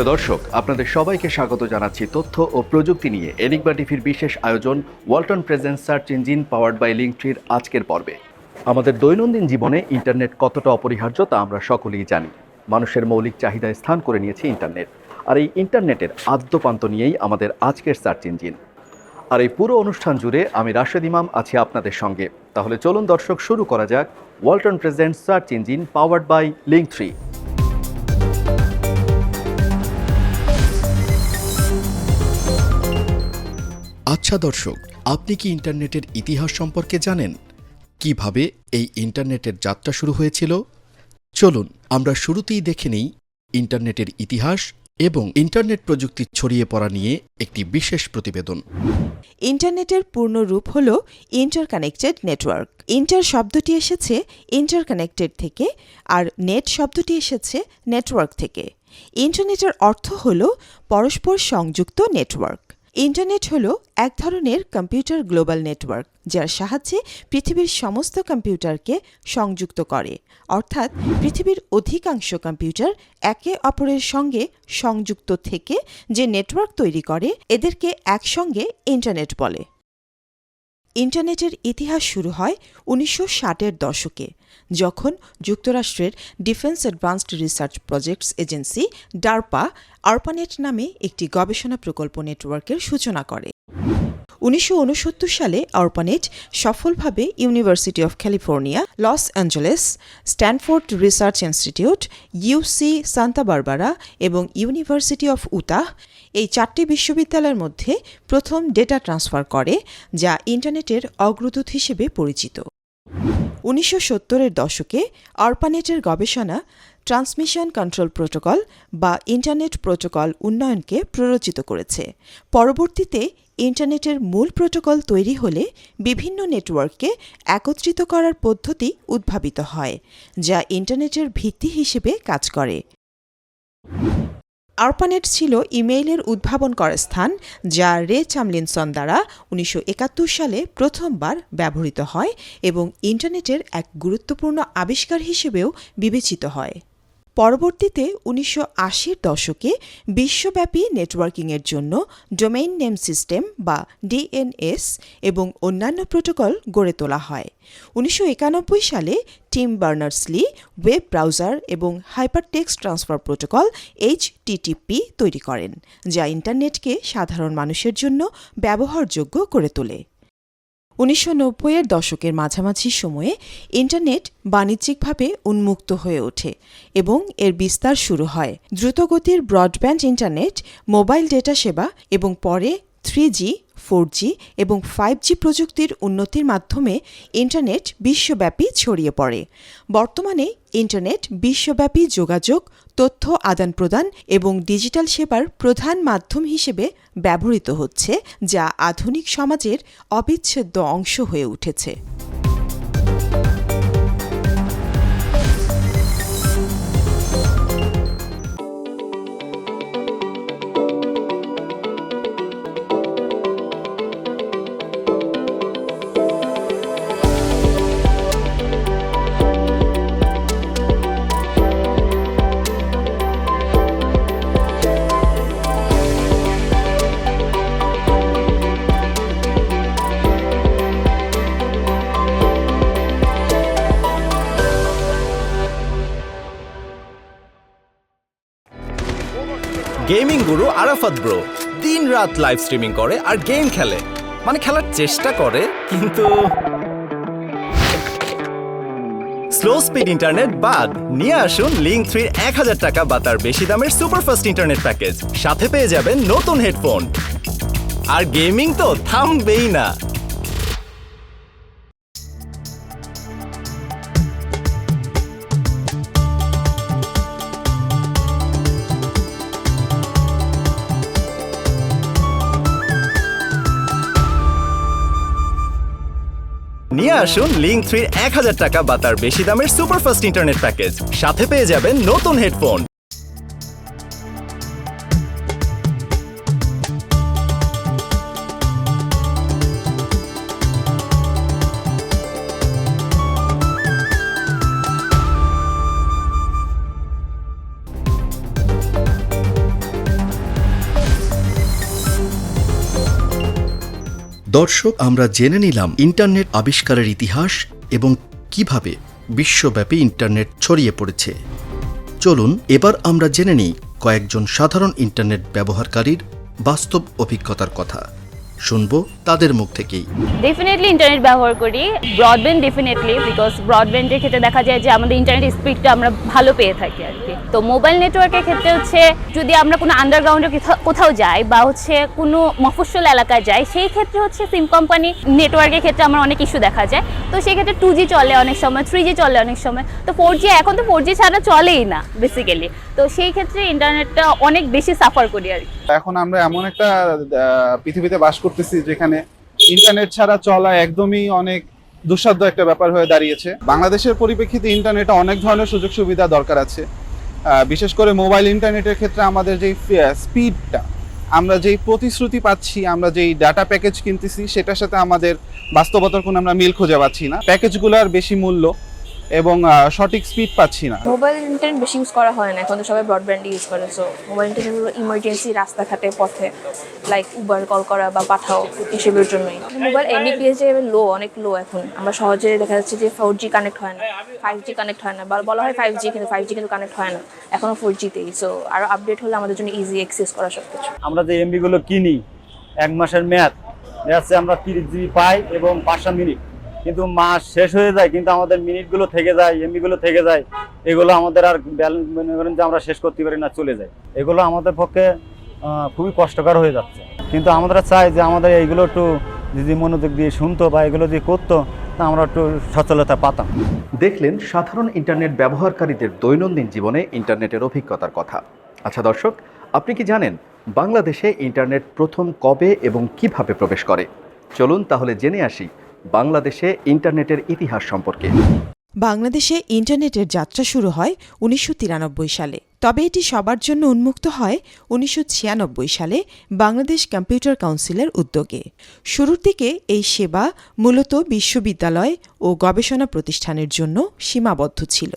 প্রিয় দর্শক, আপনাদের সবাইকে স্বাগত জানাচ্ছি তথ্য ও প্রযুক্তি নিয়ে এনিকবা টিভির বিশেষ আয়োজন Walton presence search engine powered by লিঙ্কট্রির আজকের পর্বে। আমাদের দৈনন্দিন জীবনে ইন্টারনেট কতটা অপরিহার্য তা আমরা সকলেই জানি। মানুষের মৌলিক চাহিদায় স্থান করে নিয়েছে ইন্টারনেট। আর এই ইন্টারনেটের আদ্যপান্ত নিয়েই আমাদের আজকের সার্চ ইঞ্জিন। আর এই পুরো অনুষ্ঠান জুড়ে আমি রাশেদ ইমাম আছি আপনাদের সঙ্গে। তাহলে চলুন দর্শক, শুরু করা যাক Walton present search engine powered by link three. আচ্ছা দর্শক, আপনি কি ইন্টারনেটের ইতিহাস সম্পর্কে জানেন? কীভাবে এই ইন্টারনেটের যাত্রা শুরু হয়েছিল? চলুন, আমরা শুরুতেই দেখে নিই ইন্টারনেটের ইতিহাস এবং ইন্টারনেট প্রযুক্তি ছড়িয়ে পড়া নিয়ে একটি বিশেষ প্রতিবেদন। ইন্টারনেটের পূর্ণ রূপ হল ইন্টারকানেক্টেড নেটওয়ার্ক। ইন্টার শব্দটি এসেছে ইন্টারকানেক্টেড থেকে আর নেট শব্দটি এসেছে নেটওয়ার্ক থেকে। ইন্টারনেটের অর্থ হল পরস্পর সংযুক্ত নেটওয়ার্ক। ইন্টারনেট হল এক ধরনের কম্পিউটার গ্লোবাল নেটওয়ার্ক, যার সাহায্যে পৃথিবীর সমস্ত কম্পিউটারকে সংযুক্ত করে। অর্থাৎ পৃথিবীর অধিকাংশ কম্পিউটার একে অপরের সঙ্গে সংযুক্ত থেকে যে নেটওয়ার্ক তৈরি করে, এদেরকে একসঙ্গে ইন্টারনেট বলে। ইন্টারনেটের ইতিহাস শুরু হয় উনিশশো ষাটের দশকে, যখন যুক্তরাষ্ট্রের defence advanced research projects agency, DARPA ARPANET নামে একটি গবেষণা প্রকল্প নেটওয়ার্কের সূচনা করে। উনিশশো উনসত্তর সালে অর্পানেট সফলভাবে university of California Los Angeles Stanford research institute UC Santa Barbara এবং ইউনিভার্সিটি অফ উতাহ এই চারটি বিশ্ববিদ্যালয়ের মধ্যে প্রথম ডেটা ট্রান্সফার করে, যা ইন্টারনেটের অগ্রদূত হিসেবে পরিচিত। উনিশশো সত্তরের দশকে অর্পানেটের গবেষণা ট্রান্সমিশন কন্ট্রোল প্রোটোকল বা ইন্টারনেট প্রোটোকল উন্নয়নকে প্ররোচিত করেছে। পরবর্তীতে ইন্টারনেটের মূল প্রোটোকল তৈরি হলে বিভিন্ন নেটওয়ার্ককে একত্রিত করার পদ্ধতি উদ্ভাবিত হয়, যা ইন্টারনেটের ভিত্তি হিসেবে কাজ করে। আরপানেট ছিল ইমেইলের উদ্ভাবন করার স্থান, যা রে চামলিনসন দ্বারা উনিশশো একাত্তর সালে প্রথমবার ব্যবহৃত হয় এবং ইন্টারনেটের এক গুরুত্বপূর্ণ আবিষ্কার হিসেবেও বিবেচিত হয়। পরবর্তীতে উনিশশো আশির দশকে বিশ্বব্যাপী নেটওয়ার্কিংয়ের জন্য ডোমেইন নেম সিস্টেম বা ডিএনএস এবং অন্যান্য প্রোটোকল গড়ে তোলা হয়। উনিশশো একানব্বই সালে Tim Berners Lee web browser এবং হাইপারটেক্সট ট্রান্সফার প্রোটোকল এইচটিটিপি তৈরি করেন, যা ইন্টারনেটকে সাধারণ মানুষের জন্য ব্যবহারযোগ্য করে তোলে। উনিশশো নব্বইয়ের দশকের মাঝামাঝি সময়ে ইন্টারনেট বাণিজ্যিকভাবে উন্মুক্ত হয়ে ওঠে এবং এর বিস্তার শুরু হয়। দ্রুতগতির ব্রডব্যান্ড ইন্টারনেট, মোবাইল ডেটা সেবা এবং পরে থ্রি জি, ফোর জি এবং ফাইভ জি প্রযুক্তির উন্নতির মাধ্যমে ইন্টারনেট বিশ্বব্যাপী ছড়িয়ে পড়ে। বর্তমানে ইন্টারনেট বিশ্বব্যাপী যোগাযোগ তথ্য আদান প্রদান এবং ডিজিটাল সেবার প্রধান মাধ্যম হিসেবে ব্যবহৃত হচ্ছে, যা আধুনিক সমাজের অবিচ্ছেদ্য অংশ হয়ে উঠেছে। আরাফাত ব্রো দিন রাত লাইভ স্ট্রিমিং করে আর গেম খেলে। মানে খেলার চেষ্টা করে, কিন্তু স্লো স্পিড ইন্টারনেট বাদ, নিয়ে আসুন লিঙ্ক থ্রির এক হাজার টাকা বা তার বেশি দামের সুপারফাস্ট ইন্টারনেট প্যাকেজ সাথে পেয়ে যাবেন নতুন হেডফোন আর গেমিং তো থামবেই না। আসুন লিঙ্ক থ্রির এক হাজার টাকা বা তার বেশি দামের সুপারফাস্ট ইন্টারনেট প্যাকেজ সাথে পেয়ে যাবেন নতুন হেডফোন দর্শক, আমরা জেনে নিলাম ইন্টারনেট আবিষ্কারের ইতিহাস এবং কীভাবে বিশ্বব্যাপী ইন্টারনেট ছড়িয়ে পড়েছে। চলুন, এবার আমরা জেনে নিই কয়েকজন সাধারণ ইন্টারনেট ব্যবহারকারীর বাস্তব অভিজ্ঞতার কথা। শুনব তাদের মুখ থেকেই। ডেফিনেটলি ইন্টারনেট ব্যবহার করি ব্রডব্যান্ড ডেফিনেটলি বিকজ ব্রডব্যান্ডের ক্ষেত্রে দেখা যায় যে আমাদের ইন্টারনেট স্পিডটা আমরা ভালো পেয়ে থাকি আর কি। তো মোবাইল নেটওয়ার্কের ক্ষেত্রে হচ্ছে যদি আমরা কোনো আন্ডারগ্রাউন্ডে কোথাও যাই বা হচ্ছে কোনো মফস্বল এলাকায় যাই সেই ক্ষেত্রে হচ্ছে সিম কোম্পানি নেটওয়ার্কের ক্ষেত্রে আমার অনেক ইস্যু দেখা যায়। তো সেই ক্ষেত্রে টু জি চলে অনেক সময় থ্রি জি চলে অনেক সময়। তো ফোর জি এখন তো ফোর জি ছাড়া চলেই না বেসিক্যালি তো সেই ক্ষেত্রে ইন্টারনেটটা অনেক বেশি সাফার করি আর কি। এখন আমরা এমন একটা পৃথিবীতে বাস করতেছি যেখানে ইন্টারনেট ছাড়া চলা একদমই অনেক দুঃসাধ্য একটা ব্যাপার হয়ে দাঁড়িয়েছে। বাংলাদেশের পরিপ্রেক্ষিতে ইন্টারনেটে অনেক ধরনের সুযোগ সুবিধা দরকার আছে। বিশেষ করে মোবাইল ইন্টারনেটের ক্ষেত্রে আমাদের যেই স্পিডটা আমরা যেই প্রতিশ্রুতি পাচ্ছি, আমরা যেই ডাটা প্যাকেজ কিনতেছি, সেটার সাথে আমাদের বাস্তবতার কোনো আমরা মিল খুঁজে পাচ্ছি না। প্যাকেজগুলোর বেশি মূল্য এবং সঠিক স্পিড পাচ্ছি না। মোবাইল ইন্টারনেট বেশি ইউজ করা হয় না এখন তো সবাই ব্রডব্যান্ড ইউজ করে সো মোবাইল ইন্টারনেট হলো ইমার্জেন্সি রাস্তাঘাটে পথে লাইক উবার কল করা বা পাঠাও এসবের জন্যই। মোবাইল এমবিপিএস যে লো অনেক লো এখন। আমরা সহজে দেখা যাচ্ছে যে ফোর জি কানেক্ট হয় না ফাইভ জি কানেক্ট হয় না বা বলা হয় ফাইভ জি কিন্তু ফাইভ জি কিন্তু কানেক্ট হয় না এখনও ফোর জিতেই সো আরও আপডেট হলে আমাদের জন্য ইজি অ্যাক্সেস করা সব কিছু আমরা যে এমবিগুলো কিনি এক মাসের মেয়াদ দেখা যাচ্ছে আমরা তিরিশ জিবি পাই এবং পাঁচশো মিনিট। কিন্তু মাস শেষ হয়ে যায়, কিন্তু আমাদের মিনিটগুলো থেকে যায় এমবিগুলো থেকে যায়, এগুলো আমাদের আর ব্যালেন্স মনে করেন যে আমরা শেষ করতে পারি না, চলে যায়। এগুলো আমাদের পক্ষে খুবই কষ্টকর হয়ে যাচ্ছে। কিন্তু আমরা চাই যে আমাদের এইগুলো একটু যদি মনোযোগ দিয়ে শুনতো বা এগুলো দিয়ে করতো, তা আমরা একটু সচলতা পাতাম। দেখলেন সাধারণ ইন্টারনেট ব্যবহারকারীদের দৈনন্দিন জীবনে ইন্টারনেটের অভিজ্ঞতার কথা। আচ্ছা দর্শক, আপনি কি জানেন বাংলাদেশে ইন্টারনেট প্রথম কবে এবং কীভাবে প্রবেশ করে? চলুন তাহলে জেনে আসি বাংলাদেশে ইন্টারনেটের ইতিহাস সম্পর্কে। বাংলাদেশে ইন্টারনেটের যাত্রা শুরু হয় উনিশশো তিরানব্বই সালে। তবে এটি সবার জন্য উন্মুক্ত হয় উনিশশো ছিয়ানব্বই সালে বাংলাদেশ কম্পিউটার কাউন্সিলের উদ্যোগে। শুরুর দিকে এই সেবা মূলত বিশ্ববিদ্যালয় ও গবেষণা প্রতিষ্ঠানের জন্য সীমাবদ্ধ ছিল।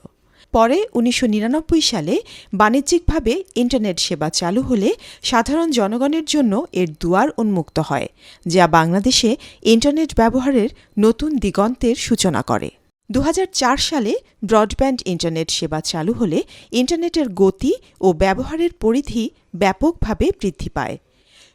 পরে উনিশশো নিরানব্বই সালে বাণিজ্যিকভাবে ইন্টারনেট সেবা চালু হলে সাধারণ জনগণের জন্য এর দুয়ার উন্মুক্ত হয়, যা বাংলাদেশে ইন্টারনেট ব্যবহারের নতুন দিগন্তের সূচনা করে। দু হাজার চার সালে ব্রডব্যান্ড ইন্টারনেট সেবা চালু হলে ইন্টারনেটের গতি ও ব্যবহারের পরিধি ব্যাপকভাবে বৃদ্ধি পায়।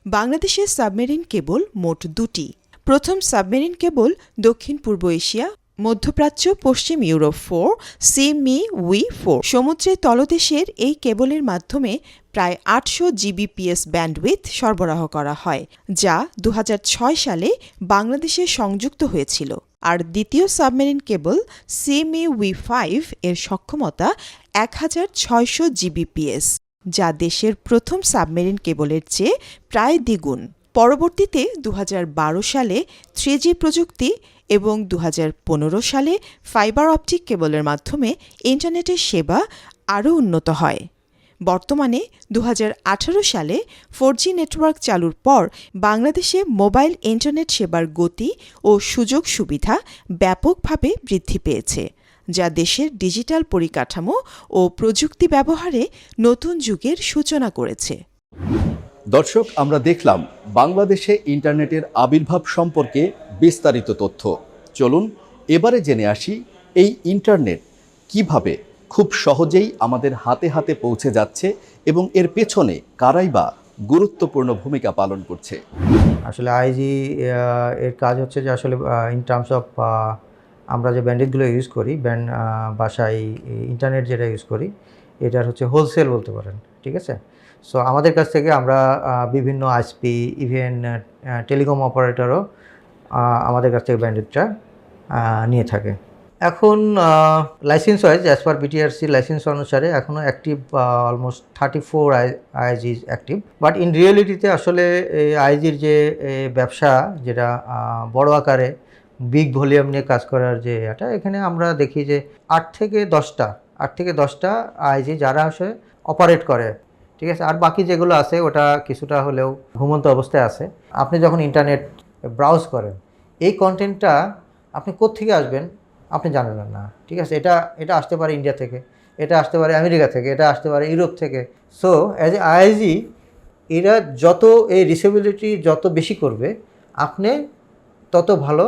বাংলাদেশে সাবমেরিন কেবল মোট দুটি। প্রথম সাবমেরিন কেবল দক্ষিণ পূর্ব এশিয়া মধ্যপ্রাচ্য, পশ্চিম Europe four sea me we four সমুদ্রের তলদেশের এই কেবলের মাধ্যমে প্রায় আটশো জিবিপিএস ব্যান্ডউইথ সরবরাহ করা হয়, যা দু হাজার ছয় সালে বাংলাদেশে সংযুক্ত হয়েছিল। আর দ্বিতীয় submarine cable sea me we five এর সক্ষমতা এক হাজার ছয়শো জিবিপিএস যা দেশের প্রথম সাবমেরিন কেবলের চেয়ে প্রায় দ্বিগুণ। পরবর্তীতে দু হাজার বারো সালে থ্রি প্রযুক্তি এবং দু হাজার পনেরো সালে ফাইবার অপটিক কেবলের মাধ্যমে ইন্টারনেটের সেবা আরও উন্নত হয়। বর্তমানে দু হাজার আঠারো সালে ফোর নেটওয়ার্ক চালুর পর বাংলাদেশে মোবাইল ইন্টারনেট সেবার গতি ও সুযোগ সুবিধা ব্যাপকভাবে বৃদ্ধি পেয়েছে, যা দেশের ডিজিটাল পরিকাঠামো ও প্রযুক্তি ব্যবহারে নতুন যুগের সূচনা করেছে। দর্শক, আমরা দেখলাম বাংলাদেশে ইন্টারনেটের আবির্ভাব সম্পর্কে বিস্তারিত তথ্য। চলুন, এবারে জেনে আসি এই ইন্টারনেট কীভাবে খুব সহজেই আমাদের হাতে হাতে পৌঁছে যাচ্ছে এবং এর পেছনে কারাই বা গুরুত্বপূর্ণ ভূমিকা পালন করছে। আসলে আইজি এর কাজ হচ্ছে যে আসলে ইন টার্মস অফ আমরা যে ব্যান্ডেজগুলো ইউজ করি, ব্যান্ড বাসায় ইন্টারনেট যেটা ইউজ করি, এটার হচ্ছে হোলসেল বলতে পারেন, ঠিক আছে? সো আমাদের কাছ থেকে আমরা বিভিন্ন আইসপি ইভেন টেলিকম অপারেটরও আমাদের কাছ থেকে ব্যান্ডেডটা নিয়ে থাকে। এখন licence wise as per BTRC licence অনুসারে এখনও active almost thirty four IG active but in রিয়েলিটিতে আসলে এই আইজির যে ব্যবসা, যেটা বড় আকারে বিগ ভলিউম নিয়ে কাজ করার যে এটা এখানে আমরা দেখি যে আট থেকে দশটা, আট থেকে দশটা আইজি যারা আসে অপারেট করে। ঠিক আছে? আর বাকি যেগুলো আছে, ওটা কিছুটা হলেও ঘুমন্ত অবস্থায় আছে। আপনি যখন ইন্টারনেট ব্রাউজ করেন, এই কন্টেন্টটা আপনি কোত্থেকে আসবেন? আপনি জানেন না। ঠিক আছে? এটা এটা আসতে পারে ইন্ডিয়া থেকে, এটা আসতে পারে আমেরিকা থেকে, এটা আসতে পারে ইউরোপ থেকে। সো অ্যাজ এ আইজি এরা যত, এই রিসেবিলিটি যত বেশি করবে, আপনি তত ভালো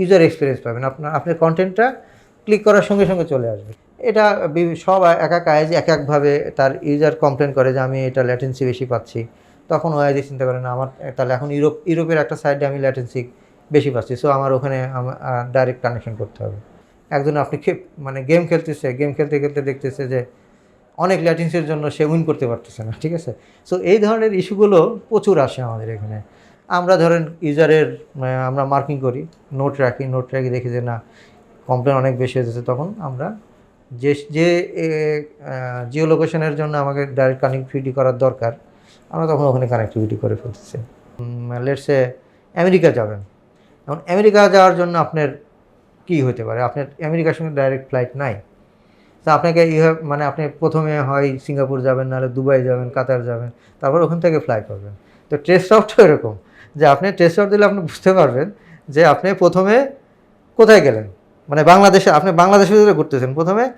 ইউজার এক্সপিরিয়েন্স পাবেন। আপনার আপনার কন্টেন্টটা ক্লিক করার সঙ্গে সঙ্গে চলে আসবে। এটা সব এক এক আইজি এক একভাবে তার ইউজার কমপ্লেন করে যে আমি এটা ল্যাটেন্সি বেশি পাচ্ছি। তখন ও ওআইজি চিন্তা করে, না, আমার, তাহলে এখন ইউরোপ, ইউরোপের একটা সাইডে আমি ল্যাটেন্সি বেশি পাচ্ছি সো আমার ওখানে ডাইরেক্ট কানেকশন করতে হবে। একজন আপনি মানে গেম খেলতেছে গেম খেলতে খেলতে দেখতেছে যে অনেক ল্যাটেন্সির জন্য সে উইন করতে পারতেছে না, ঠিক আছে? সো এই ধরনের ইস্যুগুলো প্রচুর আসে আমাদের এখানে। আমরা ধরেন ইউজারের আমরা মার্কিং করি নোট রাখি নোট রাখি দেখি যে, না কমপ্লেন অনেক বেশি হয়েছে তখন আমরা যে যে জিও লোকেশনের জন্য আমাকে ডাইরেক্ট কানেক্টিভিটি করার দরকার, আমরা তখন ওখানে কানেক্টিভিটি করে ফেলতেছি। লেটসে আমেরিকা যাবেন। এখন আমেরিকা যাওয়ার জন্য আপনার কী হতে পারে? আপনার আমেরিকার সঙ্গে ডাইরেক্ট ফ্লাইট নাই। তা আপনাকে ইউ মানে আপনি প্রথমে হয় সিঙ্গাপুর যাবেন, নাহলে দুবাই যাবেন, কাতার যাবেন, তারপর ওখান থেকে ফ্লাই করবেন। তো টেস্ট আউটও এরকম, যে আপনি টেস্ট আউট দিলে আপনি বুঝতে পারবেন যে আপনি প্রথমে কোথায় গেলেন? মানে বাংলাদেশে, আপনি বাংলাদেশের ভিতরে ঘুরতেছেন। প্রথমে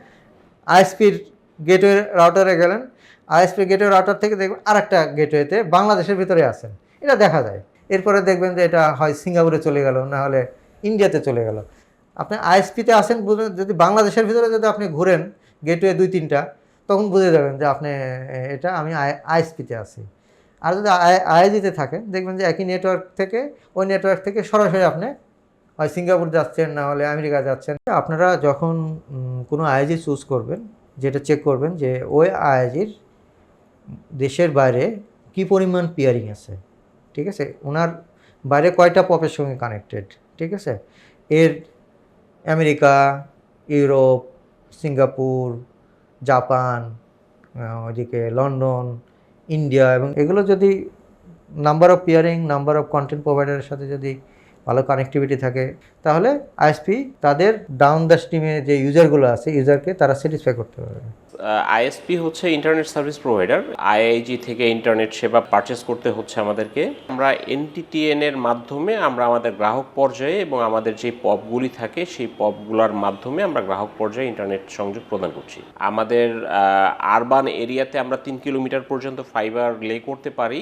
আইএসপির গেটওয়ে রাউটারে গেলেন। আইএসপি গেটওয়ে রাউটার থেকে দেখবেন আর একটা গেটওয়েতে বাংলাদেশের ভিতরে আছেন। এটা দেখা যায়। এরপরে দেখবেন যে এটা হয় সিঙ্গাপুরে চলে গেল, না হলে ইন্ডিয়াতে চলে গেল। আপনি আইএসপিতে আসেন বুঝে- যদি বাংলাদেশের ভিতরে যদি আপনি ঘুরেন গেটওয়ে দুই, তিনটা, তখন বুঝে যাবেন যে আপনি এটা আমি আইএসপিতে আছি। আর যদি আইএজিতে থাকেন, দেখবেন যে একই নেটওয়ার্ক থেকে, ওই নেটওয়ার্ক থেকে সরাসরি আপনি হয় সিঙ্গাপুর যাচ্ছেন, না হলে আমেরিকা যাচ্ছেন। আপনারা যখন কোনো আইজি চুজ করবেন, যেটা চেক করবেন যে, ওই আইজির দেশের বাইরে কি পরিমাণ পিয়ারিং আছে, ঠিক আছে? ওনার বাইরে কয়টা পপের সঙ্গে কানেক্টেড ঠিক আছে? এর আমেরিকা, ইউরোপ, সিঙ্গাপুর, জাপান ওইদিকে লন্ডন, ইন্ডিয়া এবং এগুলো যদি number of peering number of content প্রোভাইডারের সাথে যদি ভালো কানেক্টিভিটি থাকে। তাহলে আইএসপি তাদের ডাউন দ্য স্ট্রিমে যে ইউজারগুলো আছে ইউজারকে তারা স্যাটিসফাই করতে পারবে। আইএসপি হচ্ছে ইন্টারনেট সার্ভিস প্রোভাইডার আইআইজি থেকে ইন্টারনেট সেবা পারচেস করতে হচ্ছে আমাদেরকে। আমরা এনটিটিএন এর মাধ্যমে আমরা আমাদের গ্রাহক পর্যায়ে এবং আমাদের যে পপগুলি থাকে, সেই পপগুলোর মাধ্যমে আমরা গ্রাহক পর্যায়ে ইন্টারনেট সংযোগ প্রদান করছি। আমাদের আরবান এরিয়াতে আমরা তিন কিলোমিটার পর্যন্ত ফাইবার লে করতে পারি।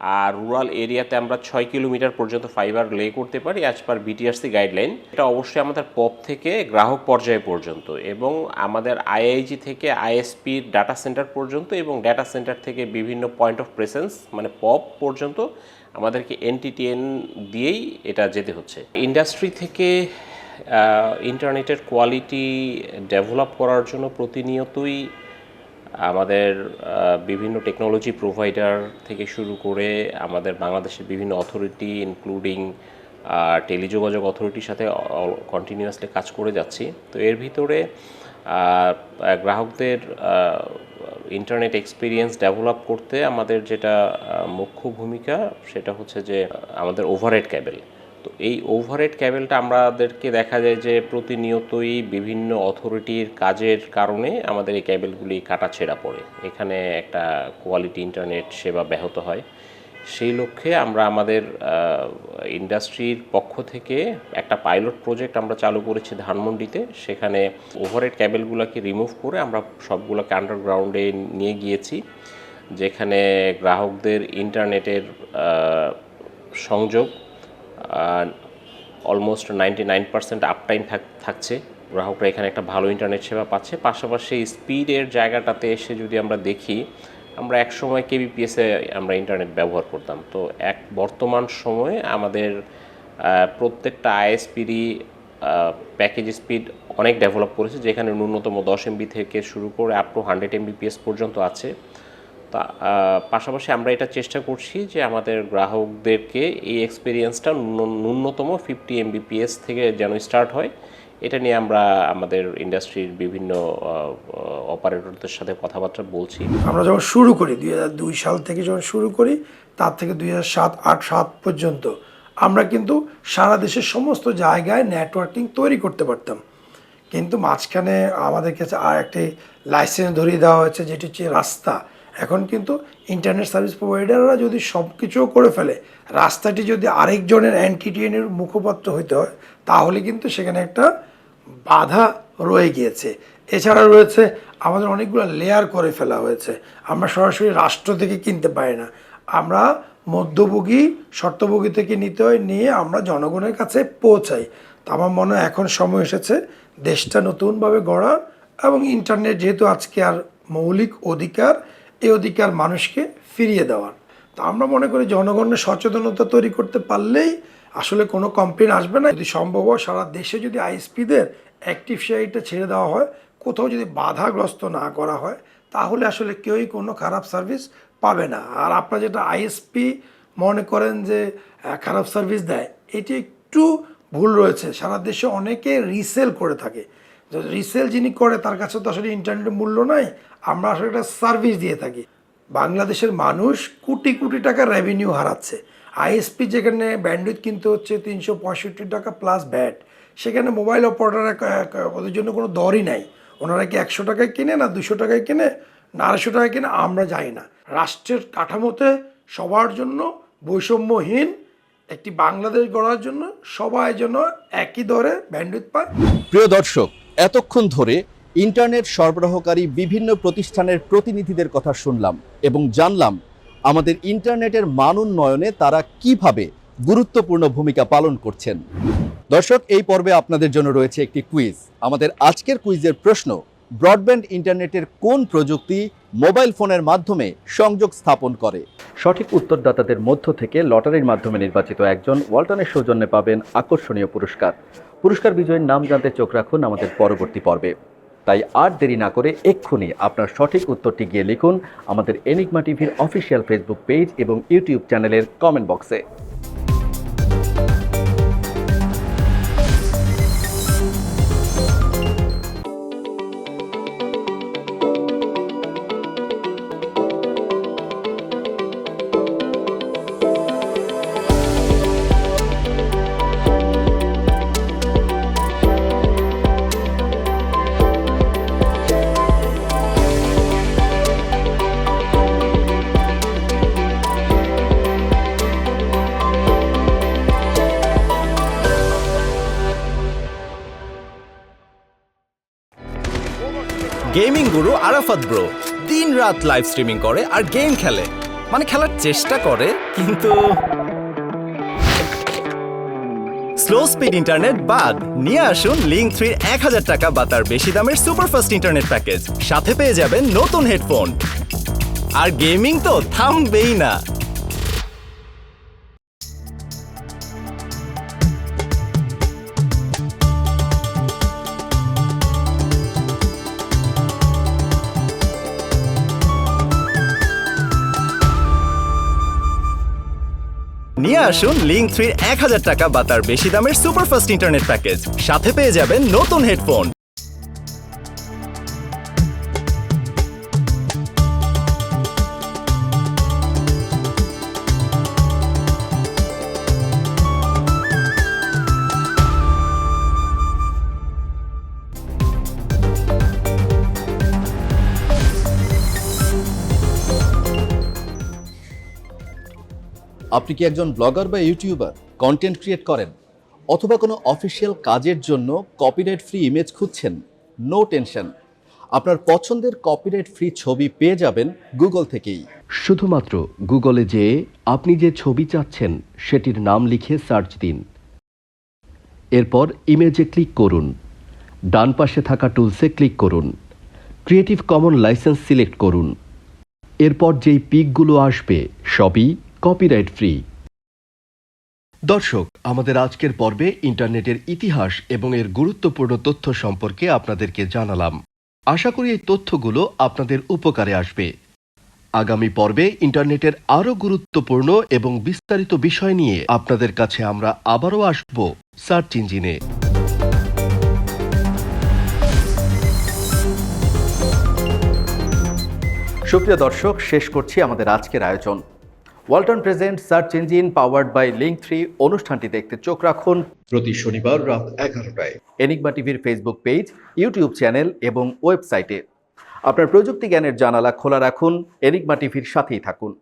আর রুরাল এরিয়াতে আমরা ছয় কিলোমিটার পর্যন্ত ফাইবার লে করতে পারি অ্যাজ পার বিটিআরসি গাইডলাইন এটা অবশ্যই আমাদের পপ থেকে গ্রাহক পর্যায়ে পর্যন্ত এবং আমাদের আইআইজি থেকে আইএসপির ডাটা সেন্টার পর্যন্ত এবং ডাটা সেন্টার থেকে বিভিন্ন পয়েন্ট অফ প্রেসেন্স মানে পপ পর্যন্ত আমাদেরকে এনটিটিএন দিয়েই এটা যেতে হচ্ছে। ইন্ডাস্ট্রি থেকে ইন্টারনেটের কোয়ালিটি ডেভেলপ করার জন্য প্রতিনিয়তই আমাদের বিভিন্ন টেকনোলজি প্রোভাইডার থেকে শুরু করে আমাদের বাংলাদেশের বিভিন্ন অথরিটি ইনক্লুডিং টেলিযোগাযোগ অথরিটির সাথে কন্টিনিউয়াসলি কাজ করে যাচ্ছি। তো এর ভিতরে গ্রাহকদের ইন্টারনেট এক্সপিরিয়েন্স ডেভেলপ করতে আমাদের যেটা মুখ্য ভূমিকা সেটা হচ্ছে যে আমাদের ওভারহেড ক্যাবেল তো এই ওভারহেড ক্যাবেলটা আমাদেরকে দেখা যায় যে প্রতিনিয়তই বিভিন্ন অথরিটির কাজের কারণে আমাদের এই ক্যাবেলগুলি কাটা ছেঁড়া পড়ে। এখানে একটা কোয়ালিটি ইন্টারনেট সেবা ব্যাহত হয়। সেই লক্ষ্যে আমরা আমাদের ইন্ডাস্ট্রির পক্ষ থেকে একটা পাইলট প্রজেক্ট আমরা চালু করেছি ধানমন্ডিতে। সেখানে ওভারহেড ক্যাবেলগুলোকে রিমুভ করে আমরা সবগুলোকে আন্ডারগ্রাউন্ডে নিয়ে গিয়েছি, যেখানে গ্রাহকদের ইন্টারনেটের সংযোগ almost ninety nine percent uptime থাকছে। গ্রাহকরা এখানে একটা ভালো ইন্টারনেট সেবা পাচ্ছে। পাশাপাশি স্পিডের জায়গাটাতে এসে যদি আমরা দেখি, আমরা এক সময় কেবিপিএসে আমরা ইন্টারনেট ব্যবহার করতাম। তো এক বর্তমান সময়ে আমাদের প্রত্যেকটা আইএসপিরই প্যাকেজ স্পিড অনেক ডেভেলপ করেছে, যেখানে ন্যূনতম দশ এমবি থেকে শুরু করে আপ টু হান্ড্রেড এমবিপিএস পর্যন্ত আছে। তা পাশাপাশি আমরা এটা চেষ্টা করছি যে আমাদের গ্রাহকদেরকে এই এক্সপিরিয়েন্সটা ন্যূনতম ফিফটি এমবিপিএস থেকে যেন স্টার্ট হয়। এটা নিয়ে আমরা আমাদের ইন্ডাস্ট্রির বিভিন্ন অপারেটরদের সাথে কথাবার্তা বলছি। আমরা যখন শুরু করি, দুই সাল থেকে যখন শুরু করি, তার থেকে দুই হাজার সাত, আট, সাত পর্যন্ত, আমরা কিন্তু সারা দেশের সমস্ত জায়গায় নেটওয়ার্কিং তৈরি করতে পারতাম। কিন্তু মাঝখানে আমাদের কাছে আর একটি লাইসেন্স ধরিয়ে দেওয়া হয়েছে, যেটি হচ্ছে রাস্তা। এখন কিন্তু ইন্টারনেট সার্ভিস প্রোভাইডাররা যদি সব কিছুও করে ফেলে, রাস্তাটি যদি আরেকজনের অ্যান্টিটিএনের মুখপাত্র হইতে হয়, তাহলে কিন্তু সেখানে একটা বাধা রয়ে গিয়েছে। এছাড়া রয়েছে আমাদের অনেকগুলো লেয়ার করে ফেলা হয়েছে। আমরা সরাসরি রাষ্ট্র থেকে কিনতে পারি না। আমরা মধ্যভোগী, শর্তভোগী থেকে নিতে হয়, নিয়ে আমরা জনগণের কাছে পৌঁছাই। তো আমার মনে হয় এখন সময় এসেছে দেশটা নতুনভাবে গড়া এবং ইন্টারনেট যেহেতু আজকে আর মৌলিক অধিকার এই অধিকার মানুষকে ফিরিয়ে দেওয়ার। তো আমরা মনে করি জনগণের সচেতনতা তৈরি করতে পারলেই আসলে কোনো কমপ্লেন আসবে না। যদি সম্ভব হয় সারা দেশে যদি আইএসপিদের অ্যাক্টিভ শেয়ারটা ছেড়ে দেওয়া হয়, কোথাও যদি বাধাগ্রস্ত না করা হয়, তাহলে আসলে কেউই কোনো খারাপ সার্ভিস পাবে না। আর আপনারা যেটা আইএসপি মনে করেন যে খারাপ সার্ভিস দেয়, এটি একটু ভুল রয়েছে। সারা দেশে অনেকে রিসেল করে থাকে। রিসেল যিনি করে, তার কাছে তো আসলে ইন্টারনেটের মূল্য নাই। আমরা আসলে একটা সার্ভিস দিয়ে থাকি। বাংলাদেশের মানুষ কোটি কোটি টাকা রেভিনিউ হারাচ্ছে। আইএসপি যেখানে ব্যান্ডউইথ কিনতে হচ্ছে তিনশো পঁয়ষট্টি টাকা প্লাস ব্যাট সেখানে মোবাইল অপারেটার ওদের জন্য কোনো দরই নাই। ওনারা কি একশো টাকায় কিনে না দুশো টাকায় কিনে না আড়াইশো টাকায় কিনে আমরা জানি না। রাষ্ট্রের কাঠামোতে সবার জন্য বৈষম্যহীন একটি বাংলাদেশ গড়ার জন্য সবাই যেন একই দরে ব্যান্ডউইথ পায়। প্রিয় দর্শক, এতক্ষণ ধরে ইন্টারনেট সরবরাহকারী বিভিন্ন প্রতিষ্ঠানের প্রতিনিধিদের কথা শুনলাম এবং জানলাম আমাদের ইন্টারনেটের মান উন্নয়নে তারা কীভাবে গুরুত্বপূর্ণ ভূমিকা পালন করছেন। দর্শক, এই পর্বে আপনাদের জন্য রয়েছে একটি কুইজ আমাদের আজকের কুইজের প্রশ্ন ব্রডব্যান্ড ইন্টারনেটের কোন প্রযুক্তি মোবাইল ফোনের মাধ্যমে সংযোগ স্থাপন করে? সঠিক উত্তরদাতাদের মধ্য থেকে লটারির মাধ্যমে নির্বাচিত একজন ওয়ালটনের সৌজন্যে পাবেন আকর্ষণীয় পুরস্কার। পুরস্কার বিজয়ীর নাম জানতে চোখ রাখুন আমাদের পরবর্তী পর্বে। তাই আর দেরি না করে এক্ষুনি আপনার সঠিক উত্তরটি গিয়ে লিখুন আমাদের এনিগমা টিভির অফিসিয়াল ফেসবুক পেজ এবং ইউটিউব চ্যানেলের কমেন্ট বক্সে। Gaming Guru Arafat bro. দিন রাত লাইভ স্ট্রিমিং করে আর গেম খেলে। মানে খেলার চেষ্টা করে, কিন্তু স্লো স্পিড ইন্টারনেট বাদ, নিয়ে আসুন লিঙ্ক থ্রির এক হাজার টাকা বা তার বেশি দামের সুপারফাস্ট ইন্টারনেট প্যাকেজ সাথে পেয়ে যাবেন নতুন হেডফোন আর গেমিং তো থামবেই না। নিয়ে আসুন লিঙ্ক থ্রির এক হাজার টাকা বা তার বেশি দামের সুপারফাস্ট ইন্টারনেট প্যাকেজ সাথে পেয়ে যাবেন নতুন হেডফোন আপনি কি একজন ব্লগার বা ইউটিউবার? কন্টেন্ট ক্রিয়েট করেন। অথবা কোনো অফিসিয়াল কাজের জন্য কপিরাইট ফ্রি ইমেজ খুঁজছেন? নো টেনশন আপনার পছন্দের কপিরাইট ফ্রি ছবি পেয়ে যাবেন গুগল থেকেই। শুধুমাত্র গুগলে যেয়ে আপনি যে ছবি চাচ্ছেন, সেটির নাম লিখে সার্চ দিন। এরপর ইমেজে ক্লিক করুন। ডান পাশে থাকা টুলসে ক্লিক করুন। ক্রিয়েটিভ কমন লাইসেন্স সিলেক্ট করুন। এরপর যেই পিকগুলো আসবে, সবই কপিরাইট ফ্রি দর্শক আমাদের আজকের পর্বে ইন্টারনেটের ইতিহাস এবং এর গুরুত্বপূর্ণ তথ্য সম্পর্কে আপনাদেরকে জানালাম। আশা করি এই তথ্যগুলো আপনাদের উপকারে আসবে। আগামী পর্বে ইন্টারনেটের আরও গুরুত্বপূর্ণ এবং বিস্তারিত বিষয় নিয়ে আপনাদের কাছে আমরা আবারও আসব সার্চ ইঞ্জিনে। সুপ্রিয় দর্শক শেষ করছি আমাদের আজকের আয়োজন। Walton present search engine powered by link three অনুষ্ঠানটি দেখতে চোখ রাখুন। প্রতি শনিবার রাত এগারোটায়। এনিকমা টিভির ফেসবুক পেজ ইউটিউব চ্যানেল এবং ওয়েবসাইটে। আপনার প্রযুক্তি জ্ঞানের জানালা খোলা রাখুন এনিকমা টিভির সাথেই থাকুন।